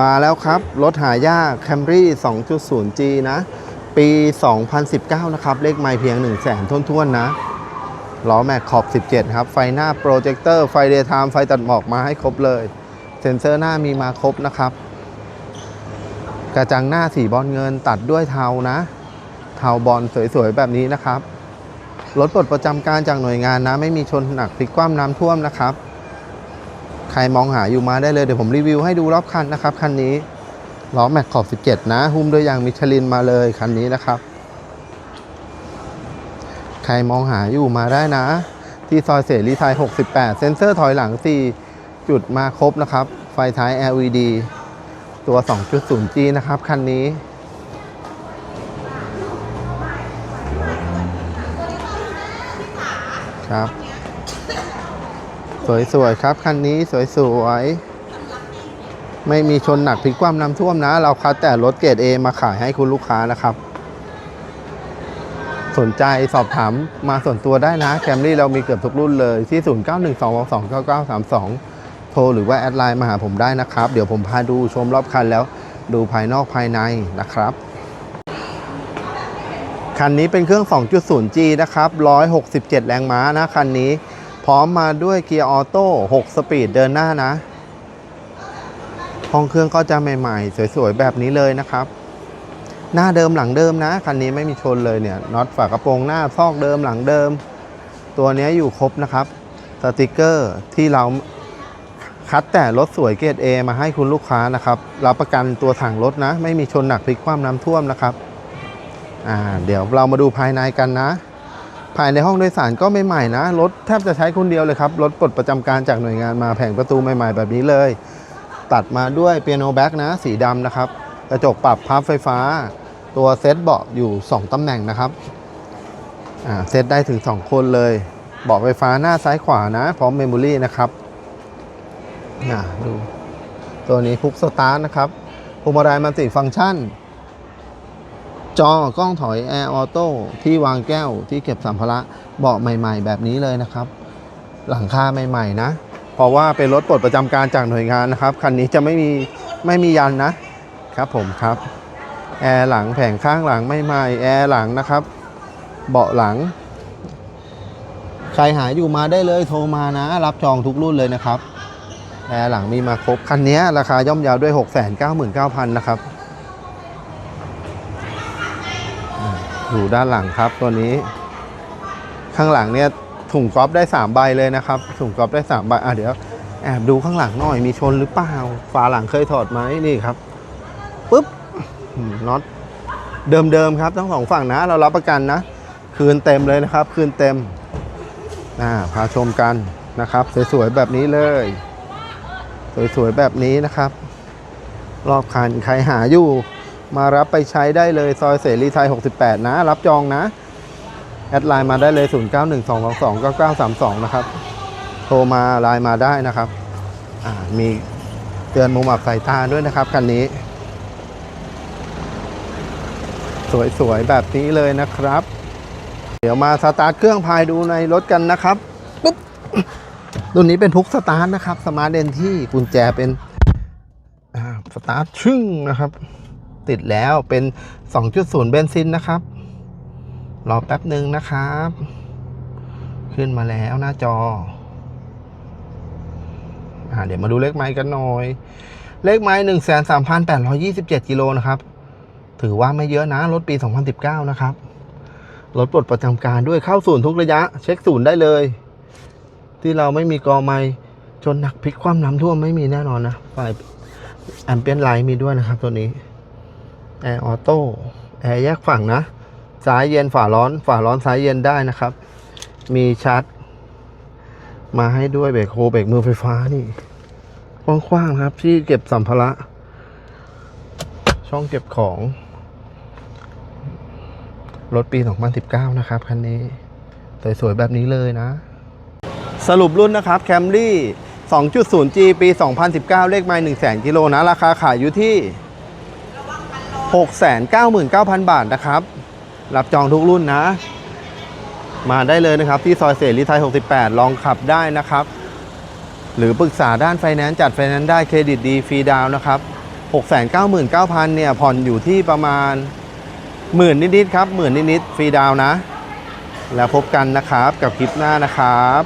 มาแล้วครับ รถหายาก Camry 2.0G นะ ปี 2019 นะครับ เลขไม่เพียง 1 0 0 0 0แสนท้วนๆ นะ ล้อแม็กขอบ 17 ครับ ไฟหน้าโปรเจคเตอร์ ไฟเดย์ไทม์ไฟตัดหมอกมาให้ครบเลย เซ็นเซอร์หน้ามีมาครบนะครับ กระจังหน้าสีบอลเงินตัดด้วยเทานะ เทาบอลสวยๆ แบบนี้นะครับ รถปลดประจำการจากหน่วยงานนะ ไม่มีชนหนักพลิกคว่ำน้ำท่วมนะครับ ใครมองหาอยู่มาได้เลยเดี๋ยวผมรีวิวให้ดูรอบคันนะครับคันนี้ล้อแม็กขอบ 17 นะหุ้มด้วยยางมิชลินมาเลยคันนี้นะครับ ใครมองหาอยู่มาได้นะ ที่ซอยเสรีไทย 68 เซ็นเซอร์ถอยหลัง 4 จุดมาครบนะครับ ไฟท้าย LED ตัว 2.0G นะครับคันนี้ครับ สวยๆครับ คันนี้สวยๆ ไม่มีชนหนักพลิกคว่ำน้ำท่วมนะ เราคัดแต่รถเกรด A มาขายให้คุณลูกค้านะครับ สนใจสอบถามมาส่วนตัวได้นะ แคมรี่เรามีเกือบทุกรุ่นเลยที่ 0912229932 โทรหรือว่าแอดไลน์มาหาผมได้นะครับ เดี๋ยวผมพาดูชมรอบคันแล้วดูภายนอกภายในนะครับคันนี้เป็นเครื่อง 2.0G นะครับ 167 แรงม้านะ คันนี้ พร้อมมาด้วยเกียร์ออโต้6สปีดเดินหน้านะ ห้องเครื่องก็จะใหม่ๆ สวยๆ แบบนี้เลยนะครับ หน้าเดิมหลังเดิมนะ คันนี้ไม่มีชนเลยเนี่ยน็อตฝากระโปรงหน้าซอกเดิมหลังเดิม ตัวนี้อยู่ครบนะครับสติกเกอร์ที่เราคัดแต่รถสวยเกรด A มาให้คุณลูกค้านะครับรับประกันตัวถังรถนะ ไม่มีชนหนักพลิกคว่ำน้ำท่วมนะครับอ่าเดี๋ยวเรามาดูภายในกันนะ ภายในห้องโดยสารก็ไม่ใหม่นะ รถแทบจะใช้คนเดียวเลยครับ รถปลดประจำการจากหน่วยงานมาแผงประตูใหม่ๆ แบบนี้เลย ตัดมาด้วยเปียโนแบ็กนะ สีดำนะครับ กระจกปรับพับไฟฟ้า ตัวเซตเบาะอยู่ 2 ตำแหน่งนะครับเซตได้ถึง 2 คนเลย เบาะไฟฟ้าหน้าซ้ายขวานะ พร้อมเมมโมรี่นะครับอ่าดูตัวนี้พุกสตาร์ทนะครับพวงมาลัยมันติฟังก์ชัน จอกล้องถอยแอร์ออโต้ที่วางแก้วที่เก็บสัมภาระเบาะใหม่ ๆ แบบนี้เลยนะครับ หลังคาใหม่ ๆ นะ เพราะว่าเป็นรถปลดประจำการจากหน่วยงานนะครับ คันนี้จะไม่มีไม่มียันนะครับผมครับแอร์หลังแผงข้างหลังไม่ใหม่แอร์หลังนะครับ เบาะหลัง ใครหาอยู่มาได้เลยโทรมานะ รับจองทุกรุ่นเลยนะครับแอร์หลังมีมาครบคันนี้ราคาย่อมยาวด้วย 699,000นะครับ อยู่ด้านหลังครับตัวนี้ ข้างหลังเนี่ยถุงกอล์ฟได้3ใบเลยนะครับถุงกอล์ฟได้3ใบอะเดี๋ยวแอบดูข้างหลังหน่อยมีชนหรือเปล่าฝาหลังเคยถอดไหมนี่ครับปุ๊บน็อตเดิมๆครับทั้งสองฝั่งนะ เรารับประกันนะ คืนเต็มเลยนะครับ คืนเต็มอ่าพาชมกันนะครับ สวยๆแบบนี้เลย สวยๆแบบนี้นะครับ รอบคันใครหาอยู่ มารับไปใช้ได้เลยซอยเสรีไทย 68 นะ รับจองนะ แอดไลน์มาได้เลย 0912229932 นะครับ โทรมาไลน์มาได้นะครับมีเตือนมุมอับสายตาด้วยนะครับคันนี้ สวยๆ แบบนี้เลยนะครับ เดี๋ยวมาสตาร์ทเครื่องพายดูในรถกันนะครับปุ๊บรุ่นนี้เป็นพุกสตาร์ทนะครับสมาร์ทเดนที่กุญแจเป็นสตาร์ทชึ่งนะครับ ติดแล้วเป็น 2.0 เบนซินนะครับ รอแป๊บหนึ่งนะครับ ขึ้นมาแล้วหน้าจออ่าเดี๋ยวมาดูเลขไม้กันหน่อย เลขไม้หนึ่งแสนสามพันแปดร้อยี่สิบเจ็ดกิโลนะครับ ถือว่าไม่เยอะนะ รถปี 2019 นะครับ รถปลดประจำการด้วยเข้าศูนย์ทุกระยะ เช็คศูนย์ได้เลย ที่เราไม่มีกอไม้จนหนักพลิกคว่ำน้ำท่วมไม่มีแน่นอนนะไฟแอมเปียนไลท์มีด้วยนะครับตัวนี้ แอร์ออโต้แอร์แยกฝั่งนะซ้ายเย็นฝาร้อนฝาร้อนซ้ายเย็นได้นะครับ มีชาร์จมาให้ด้วยเบรกโฮเบรกมือไฟฟ้านี่กว้างๆครับ ที่เก็บสัมภาระ ช่องเก็บของ รถปี 2019 นะครับ คันนี้ สวย ๆ แบบนี้เลยนะ สรุปรุ่นนะครับ Camry 2.0G ปี 2019 เลขไมล์1 0 0 0 0กิโลนะ ราคาขายอยู่ที่ 699,000 บาทนะครับ รับจองทุกรุ่นนะ มาได้เลยนะครับ ที่ซอยเสรีไทย 68 ลองขับได้นะครับ หรือปรึกษาด้านไฟแนนซ์จัดไฟแนนซ์ได้เครดิตดีฟรีดาวนะครับ 699,000 เนี่ย ผ่อนอยู่ที่ประมาณหมื่นนิดๆครับหมื่นนิดๆฟรีดาวนะ แล้วพบกันนะครับกับคลิปหน้านะครับ